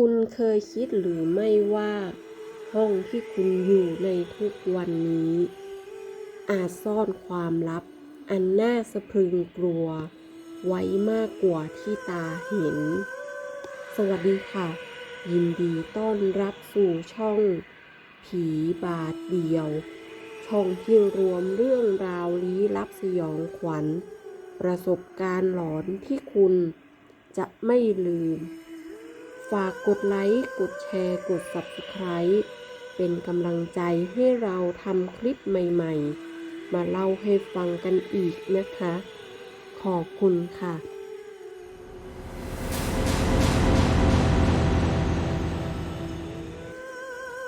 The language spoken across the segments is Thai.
คุณเคยคิดหรือไม่ว่า ห้องที่คุณอยู่ในทุกวันนี้ อาจซ่อนความลับ อันน่าสะพรึงกลัว ไว้มากกว่าที่ตาเห็น สวัสดีค่ะ ยินดีต้อนรับสู่ช่อง ผีบาทเดียว ช่องที่รวมเรื่องราวลี้ลับสยองขวัญ ประสบการณ์หลอนที่คุณจะไม่ลืม ฝากกดไลค์ กดแชร์ กด Subscribe เป็นกำลังใจให้เราทำคลิปใหม่ๆ มาเล่าให้ฟังกันอีกนะคะ ขอบคุณค่ะ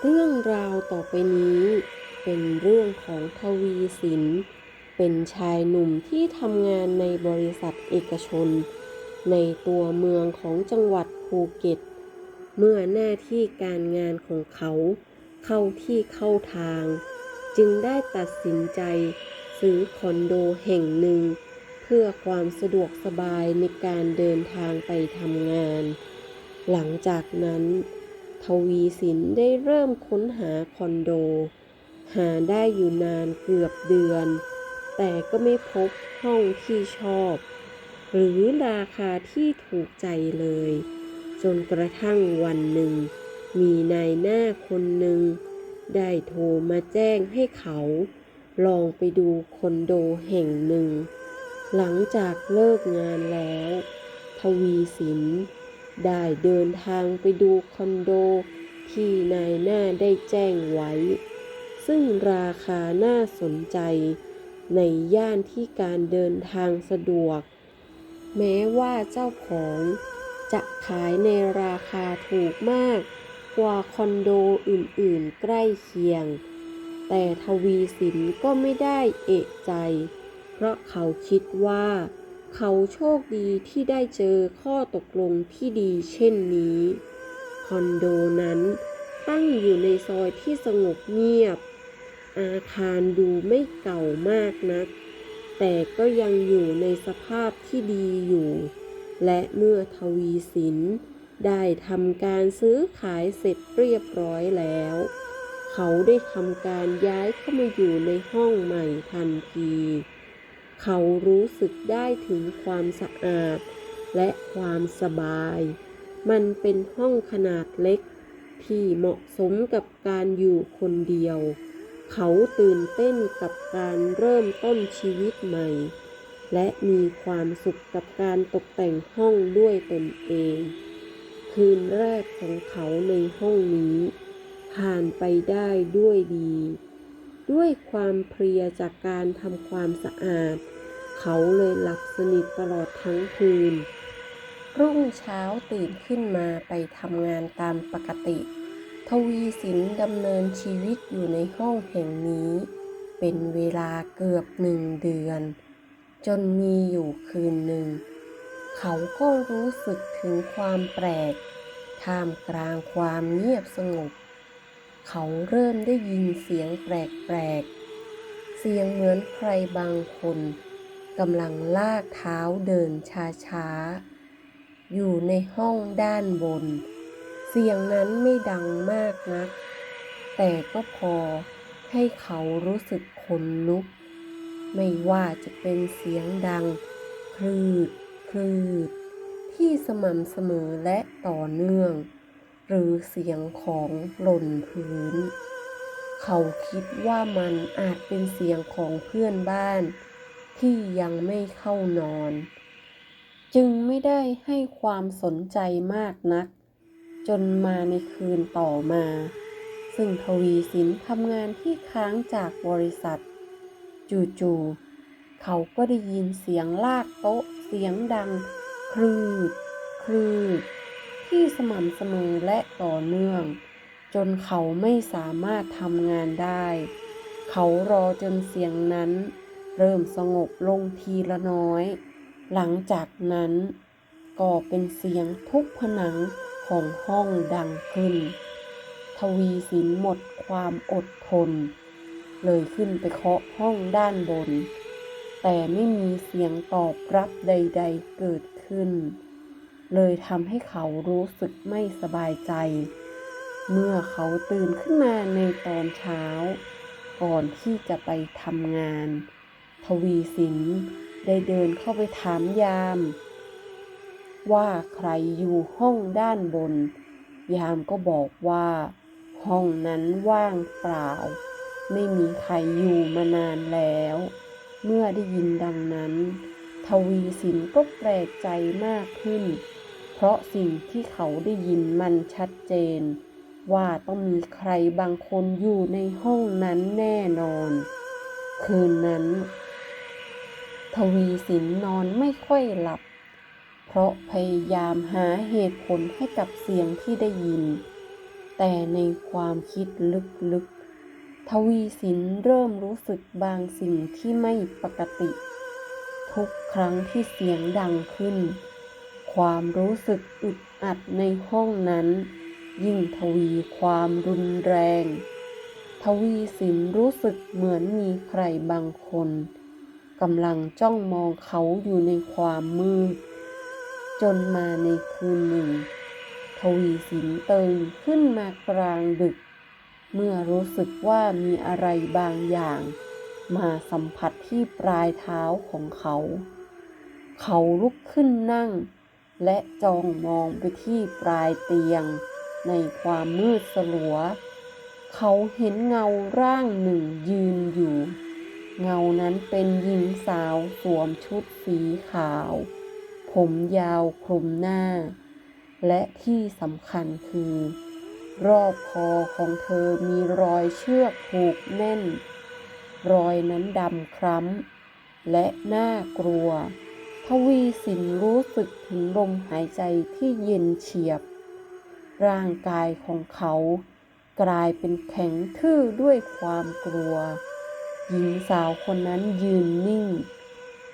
เรื่องราวต่อไปนี้เป็นเรื่องของทวีสิน เป็นชายหนุ่มที่ทำงานในบริษัทเอกชน ในตัวเมืองของจังหวัดภูเก็ต เมื่อหน้าที่การงานของเขาเข้าที่เข้าทาง จึงได้ตัดสินใจซื้อคอนโดแห่งหนึ่ง เพื่อความสะดวกสบายในการเดินทางไปทำงาน หลังจากนั้น ทวีสินได้เริ่มค้นหาคอนโด หาได้อยู่นานเกือบเดือน แต่ก็ไม่พบห้องที่ชอบ หรือราคาที่ถูกใจเลย จนกระทั่งวันหนึ่ง มีนายหน้าคนหนึ่ง ได้โทรมาแจ้งให้เขา ลองไปดูคอนโดแห่งหนึ่ง หลังจากเลิกงานแล้ว ทวีสิน ได้เดินทางไปดูคอนโดที่นายหน้าได้แจ้งไว้ ซึ่งราคาน่าสนใจ ในย่านที่การเดินทางสะดวก แม้ว่าเจ้าของ จะขายในราคาถูกมากกว่าคอนโดอื่นๆใกล้เคียง แต่ทวีสินก็ไม่ได้เอะใจ เพราะเขาคิดว่า เขาโชคดีที่ได้เจอข้อตกลงที่ดีเช่นนี้ คอนโดนั้นตั้งอยู่ในซอยที่สงบเงียบ อาคารดูไม่เก่ามากนัก แต่ก็ยังอยู่ในสภาพที่ดีอยู่ และเมื่อทวีสินได้ทำการซื้อขายเสร็จเรียบร้อยแล้ว เขาได้ทำการย้ายเข้ามาอยู่ในห้องใหม่ทันที เขารู้สึกได้ถึงความสะอาดและความสบาย มันเป็นห้องขนาดเล็กที่เหมาะสมกับการอยู่คนเดียว เขาตื่นเต้นกับการเริ่มต้นชีวิตใหม่ และมีความสุขกับการตกแต่งห้องด้วยตนเอง คืนแรกของเขาในห้องนี้ ผ่านไปได้ด้วยดี ด้วยความเพลียจากการทำความสะอาด เขาเลยหลับสนิทตลอดทั้งคืน รุ่งเช้าตื่นขึ้นมาไปทำงานตามปกติ ทวีสินดำเนินชีวิตอยู่ในห้องแห่งนี้ เป็นเวลาเกือบหนึ่งเดือน จนมีอยู่คืนหนึ่ง เขาก็รู้สึกถึงความแปลก ท่ามกลางความเงียบสงบ เขาเริ่มได้ยินเสียงแปลกๆ เสียงเหมือนใครบางคนกำลังลากเท้าเดินช้าๆ อยู่ในห้องด้านบน เสียงนั้นไม่ดังมากนัก แต่ก็พอให้เขารู้สึกขนลุก ไม่ว่าจะเป็นเสียงดัง คลืด คลืด ที่สม่ำเสมอและต่อเนื่อง หรือเสียงของหล่นพื้น เขาคิดว่ามันอาจเป็นเสียงของเพื่อนบ้าน ที่ยังไม่เข้านอน จึงไม่ได้ให้ความสนใจมากนัก จนมาในคืนต่อมา ซึ่งทวีสินทำงานที่ค้างจากบริษัท จู่ๆเขาก็ได้ยินเสียงลากโต๊ะเสียงดัง คลืด คลืด ที่สม่ำเสมอและต่อเนื่อง จนเขาไม่สามารถทำงานได้ เขารอจนเสียงนั้น เริ่มสงบลงทีละน้อย หลังจากนั้นก็เป็นเสียงทุบผนังของห้องดังขึ้น ทวีสินหมดความอดทน เลยขึ้นไปเคาะห้องด้านบน แต่ไม่มีเสียงตอบรับใด ๆเกิดขึ้น เลยทำให้เขารู้สึกไม่สบายใจ เมื่อเขาตื่นขึ้นมาในตอนเช้า ก่อนที่จะไปทำงาน ทวีสินได้เดินเข้าไปถามยาม ว่าใครอยู่ห้องด้านบน ยามก็บอกว่า ห้องนั้นว่างเปล่า ไม่มีใครอยู่มานานแล้ว เมื่อได้ยินดังนั้น ทวีสินก็แปลกใจมากขึ้น เพราะสิ่งที่เขาได้ยินมันชัดเจน ว่าต้องมีใครบางคนอยู่ในห้องนั้นแน่นอน คืนนั้น ทวีสินนอนไม่ค่อยหลับ เพราะพยายามหาเหตุผลให้กับเสียงที่ได้ยิน แต่ในความคิดลึกๆ ทวีสินเริ่มรู้สึกบางสิ่งที่ไม่ปกติ ทุกครั้งที่เสียงดังขึ้น ความรู้สึกอึดอัดในห้องนั้น ยิ่งทวีความรุนแรง ทวีสินรู้สึกเหมือนมีใครบางคนกำลังจ้องมองเขาอยู่ในความมืด จนมาในคืนหนึ่ง ทวีสินตื่นขึ้นมากลางดึก เมื่อรู้สึกว่ามีอะไรบางอย่าง มาสัมผัสที่ปลายเท้าของเขา เขาลุกขึ้นนั่ง และจ้องมองไปที่ปลายเตียง ในความมืดสลัว เขาเห็นเงาร่างหนึ่งยืนอยู่ เงานั้นเป็นหญิงสาวสวมชุดสีขาว ผมยาวคลุมหน้า และที่สำคัญคือ รอบคอของเธอมีรอยเชือกผูกแน่น รอยนั้นดำคล้ำ และน่ากลัว ทวีสินรู้สึกถึงลมหายใจที่เย็นเฉียบ ร่างกายของเขากลายเป็นแข็งทื่อด้วยความกลัว หญิงสาวคนนั้นยืนนิ่ง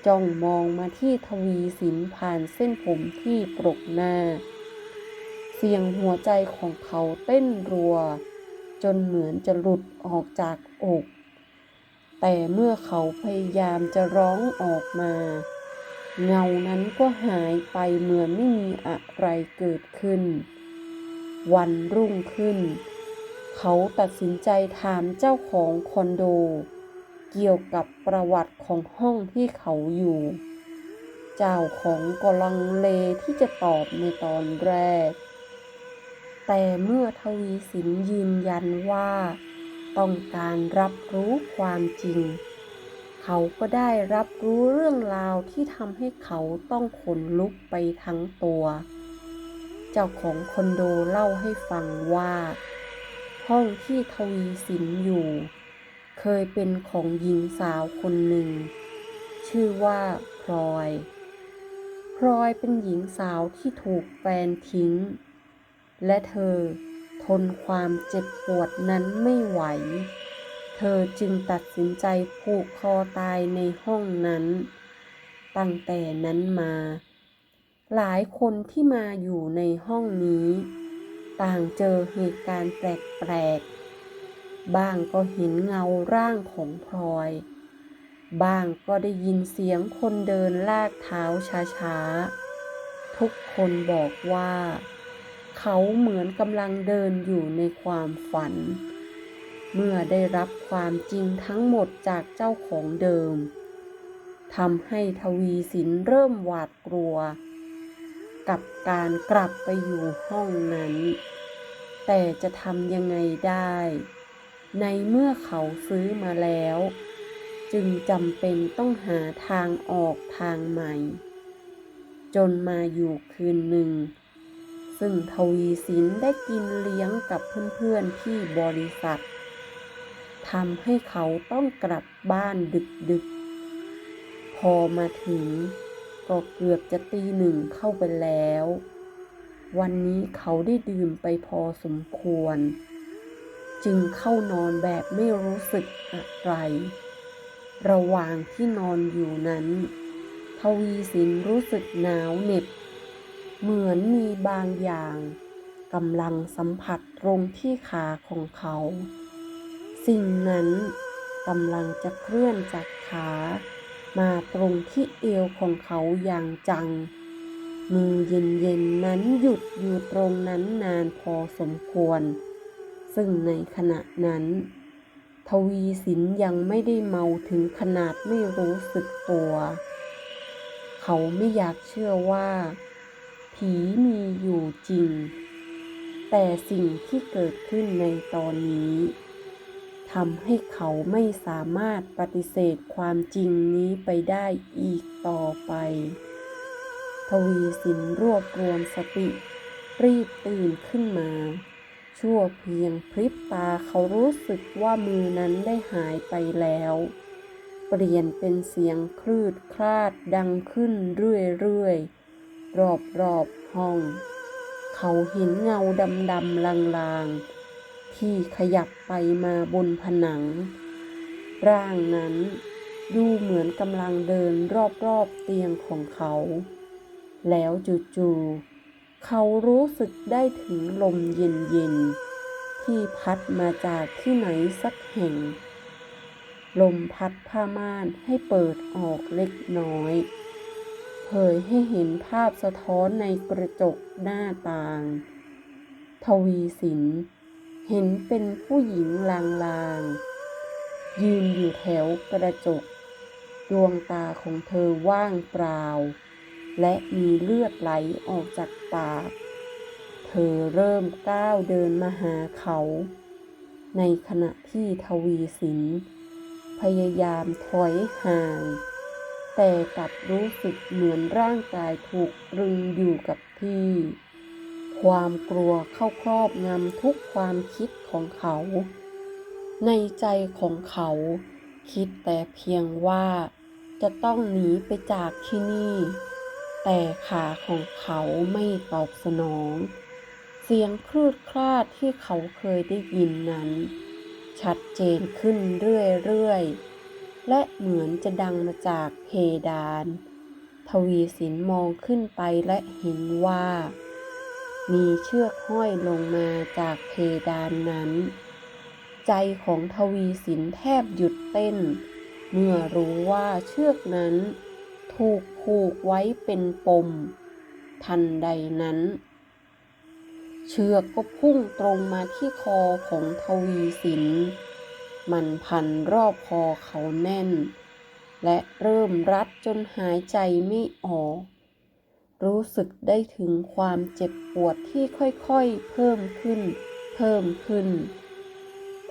จ้องมองมาที่ทวีสินผ่านเส้นผมที่ปรกหน้า สียงหัวใจของเขาเต้นรัว จนเหมือนจะหลุดออกจากอก แต่เมื่อเขาพยายามจะร้องออกมา เงานั้นก็หายไปเหมือนไม่มีอะไรเกิดขึ้น วันรุ่งขึ้น เขาตัดสินใจถามเจ้าของคอนโด เกี่ยวกับประวัติของห้องที่เขาอยู่เจ้าของก็ลังเลที่จะตอบในตอนแรก แต่เมื่อทวีสินยืนยันว่า ต้องการรับรู้ความจริง เขาก็ได้รับรู้เรื่องราวที่ทำให้เขาต้องขนลุกไปทั้งตัว เจ้าของคอนโดเล่าให้ฟังว่า ห้องที่ทวีสินอยู่ เคยเป็นของหญิงสาวคนหนึ่ง ชื่อว่าพลอยพลอยเป็นหญิงสาวที่ถูกแฟนทิ้ง และเธอทนความเจ็บปวดนั้นไม่ไหว เธอจึงตัดสินใจผูกคอตายในห้องนั้น ตั้งแต่นั้นมา หลายคนที่มาอยู่ในห้องนี้ ต่างเจอเหตุการณ์แปลกๆ บ้างก็เห็นเงาร่างของพลอย บ้างก็ได้ยินเสียงคนเดินลากเท้าช้าๆ ทุกคนบอกว่า เขาเหมือนกำลังเดินอยู่ในความฝัน เมื่อได้รับความจริงทั้งหมดจากเจ้าของเดิมทำให้ทวีสินเริ่มหวาดกลัว กับการกลับไปอยู่ห้องนั้น แต่จะทำยังไงได้ ในเมื่อเขาซื้อมาแล้ว จึงจำเป็นต้องหาทางออกทางใหม่ จนมาอยู่คืนหนึ่ง ซึ่งทวีสินได้กินเลี้ยงกับเพื่อนๆที่บริษัททำให้เขาต้องกลับบ้านดึกๆ พอมาถึง ก็เกือบจะตีหนึ่งเข้าไปแล้ว วันนี้เขาได้ดื่มไปพอสมควร จึงเข้านอนแบบไม่รู้สึกอะไร ระหว่างที่นอนอยู่นั้น ทวีสินรู้สึกหนาวเหน็บ เหมือนมีบางอย่างกำลังสัมผัสตรงที่ขาของเขา สิ่งนั้นกำลังจะเคลื่อนจากขามาตรงที่เอวของเขาอย่างจัง มือเย็นๆนั้นหยุดอยู่ตรงนั้นนานพอสมควร ซึ่งในขณะนั้น ทวีสินยังไม่ได้เมาถึงขนาดไม่รู้สึกตัว เขาไม่อยากเชื่อว่า ผีมีอยู่จริง แต่สิ่งที่เกิดขึ้นในตอนนี้ทำให้เขาไม่สามารถปฏิเสธความจริงนี้ไปได้อีกต่อไป ทวีสินรวบรวมสติ รีบตื่นขึ้นมา ชั่วเพียงพริบตาเขารู้สึกว่ามือนั้นได้หายไปแล้ว เปลี่ยนเป็นเสียงคลืดคลาดดังขึ้นเรื่อยๆ รอบๆห้อง เขาเห็นเงาดำๆลางๆ ที่ขยับไปมาบนผนัง ร่างนั้นดูเหมือนกำลังเดินรอบๆเตียงของเขา แล้วจู่ๆเขารู้สึกได้ถึงลมเย็นๆ ที่พัดมาจากที่ไหนสักแห่ง ลมพัดผ้าม่านให้เปิดออกเล็กน้อย ยให้เห็นภาพสะท้อนในกระจกหน้าต่าง ทวีสิน เห็นเป็นผู้หญิงลางๆ ยืนอยู่แถวกระจก ดวงตาของเธอว่างเปล่า และมีเลือดไหลออกจากปาก เธอเริ่มก้าวเดินมาหาเขา ในขณะที่ทวีสิน พยายามถอยห่าง แต่กลับรู้สึกเหมือนร่างกายถูกรึงอยู่กับที่ ความกลัวเข้าครอบงำทุกความคิดของเขา ในใจของเขาคิดแต่เพียงว่าจะต้องหนีไปจากที่นี่ แต่ขาของเขาไม่ตอบสนอง เสียงคลืดคลาดที่เขาเคยได้ยินนั้น ชัดเจนขึ้นเรื่อยๆ และเหมือนจะดังมาจากเพดาน ทวีสินมองขึ้นไปและเห็นว่า มีเชือกห้อยลงมาจากเพดานนั้น ใจของทวีสินแทบหยุดเต้น เมื่อรู้ว่าเชือกนั้นถูกผูกไว้เป็นปม ทันใดนั้น เชือกก็พุ่งตรงมาที่คอของทวีสิน มันพันรอบคอเขาแน่น และเริ่มรัดจนหายใจไม่ออก รู้สึกได้ถึงความเจ็บปวดที่ค่อยๆเพิ่มขึ้น เพิ่มขึ้น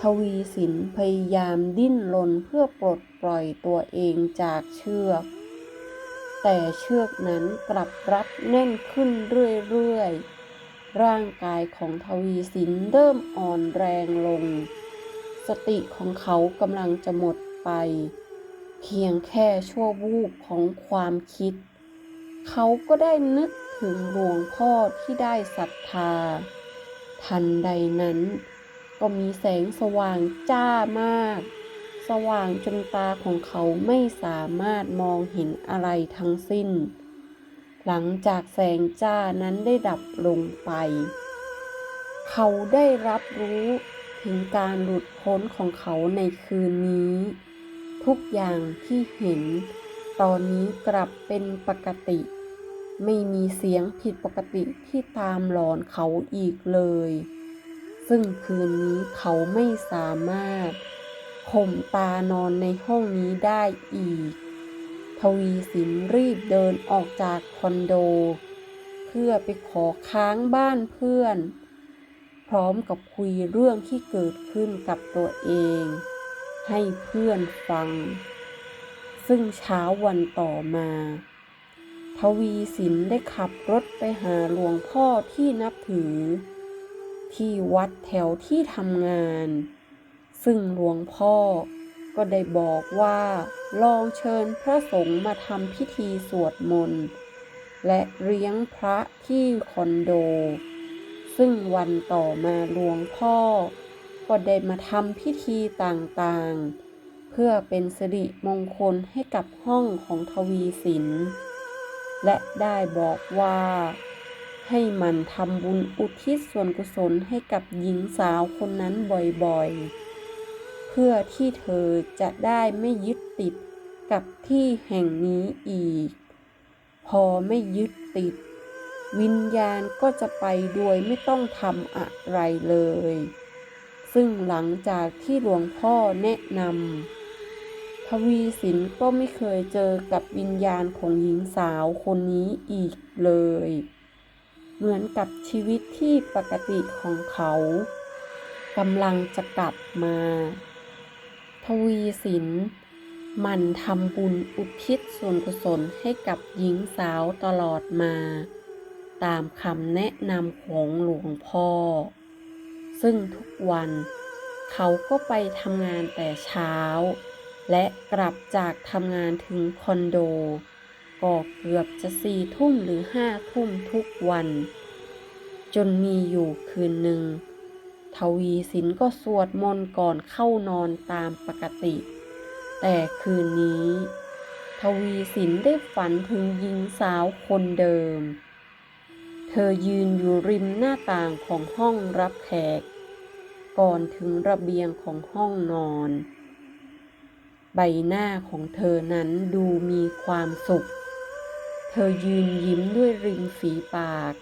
ทวีสินพยายามดิ้นรนเพื่อปลดปล่อยตัวเองจากเชือก แต่เชือกนั้นกลับรัดแน่นขึ้นเรื่อยๆ ร่างกายของทวีสินเริ่มอ่อนแรงลง ติของเขากำลังจะหมดไป เพียงแค่ชั่ววูบของความคิด เขาก็ได้นึกถึงหลวงพ่อที่ได้ศรัทธา ทันใดนั้น ก็มีแสงสว่างจ้ามาก สว่างจนตาของเขาไม่สามารถมองเห็นอะไรทั้งสิ้น หลังจากแสงจ้านั้นได้ดับลงไป เขาได้รับรู้ ถึงการหลุดพ้นของเขาในคืนนี้ ทุกอย่างที่เห็น ตอนนี้กลับเป็นปกติ ไม่มีเสียงผิดปกติที่ตามหลอนเขาอีกเลย ซึ่งคืนนี้เขาไม่สามารถข่มตานอนในห้องนี้ได้อีก ทวีสินรีบเดินออกจากคอนโด เพื่อไปขอค้างบ้านเพื่อน พร้อมกับคุยเรื่องที่เกิดขึ้นกับตัวเอง ให้เพื่อนฟัง ซึ่งเช้าวันต่อมา ทวีสินได้ขับรถไปหาหลวงพ่อที่นับถือ ที่วัดแถวที่ทำงาน ซึ่งหลวงพ่อก็ได้บอกว่าลองเชิญพระสงฆ์มาทำพิธีสวดมนต์ และเลี้ยงพระที่คอนโด ซึ่งวันต่อมาหลวงพ่อ ก็ได้มาทำพิธีต่างๆ เพื่อเป็นสิริมงคลให้กับห้องของทวีสิน และได้บอกว่าให้มันทำบุญอุทิศส่วนกุศลให้กับหญิงสาวคนนั้นบ่อยๆ เพื่อที่เธอจะได้ไม่ยึดติดกับที่แห่งนี้อีก พอไม่ยึดติด วิญญาณก็จะไปโดยไม่ต้องทำอะไรเลย ซึ่งหลังจากที่หลวงพ่อแนะนำทวีสินก็ไม่เคยเจอกับวิญญาณของหญิงสาวคนนี้อีกเลย เหมือนกับชีวิตที่ปกติของเขากำลังจะกลับมา ทวีสินมันทำบุญอุทิศส่วนกุศลให้กับหญิงสาวตลอดมา ตามคำแนะนำของหลวงพ่อ ซึ่งทุกวันเขาก็ไปทำงานแต่เช้า และกลับจากทำงานถึงคอนโด ก็เกือบจะสี่ทุ่มหรือห้าทุ่มทุกวัน จนมีอยู่คืนหนึ่ง ทวีสินก็สวดมนต์ก่อนเข้านอนตามปกติ แต่คืนนี้ ทวีสินได้ฝันถึงหญิงสาวคนเดิม เธอยืนอยู่ริมหน้าต่างของห้องรับแขก ก่อนถึงระเบียงของห้องนอน ใบหน้าของเธอนั้นดูมีความสุข เธอยืนยิ้มด้วยริมฝีปาก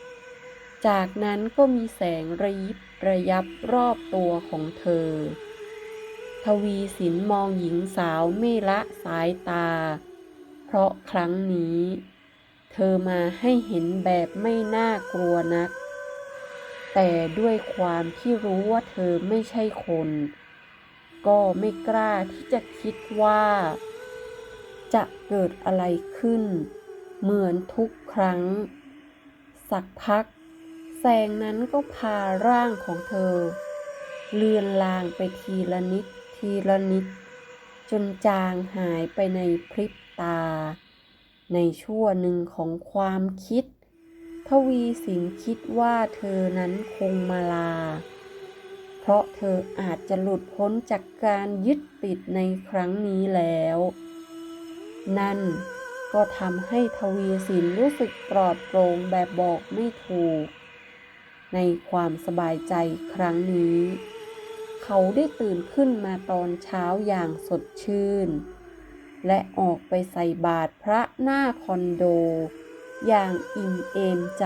จากนั้นก็มีแสงระยิบระยับรอบตัวของเธอ ทวีสินมองหญิงสาวไม่ละสายตา เพราะครั้งนี้ เธอมาให้เห็นแบบไม่น่ากลัวนัก แต่ด้วยความที่รู้ว่าเธอไม่ใช่คน ก็ไม่กล้าที่จะคิดว่า จะเกิดอะไรขึ้น เหมือนทุกครั้ง สักพัก แสงนั้นก็พาร่างของเธอ เลือนลางไปทีละนิดทีละนิด จนจางหายไปในพริบตา ในชั่วหนึ่งของความคิด ทวีสินคิดว่าเธอนั้นคงมาลา เพราะเธออาจจะหลุดพ้นจากการยึดติดในครั้งนี้แล้ว นั่นก็ทำให้ทวีสินรู้สึกปลอดโปร่งแบบบอกไม่ถูก ในความสบายใจครั้งนี้ เขาได้ตื่นขึ้นมาตอนเช้าอย่างสดชื่น และออกไปใส่บาตรพระหน้าคอนโด อย่างอิ่มเอมใจ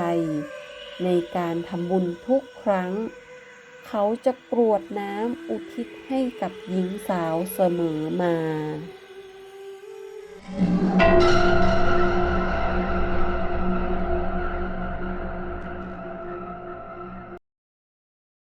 ในการทำบุญทุกครั้ง เขาจะกรวดน้ำอุทิศให้กับหญิงสาวเสมอมา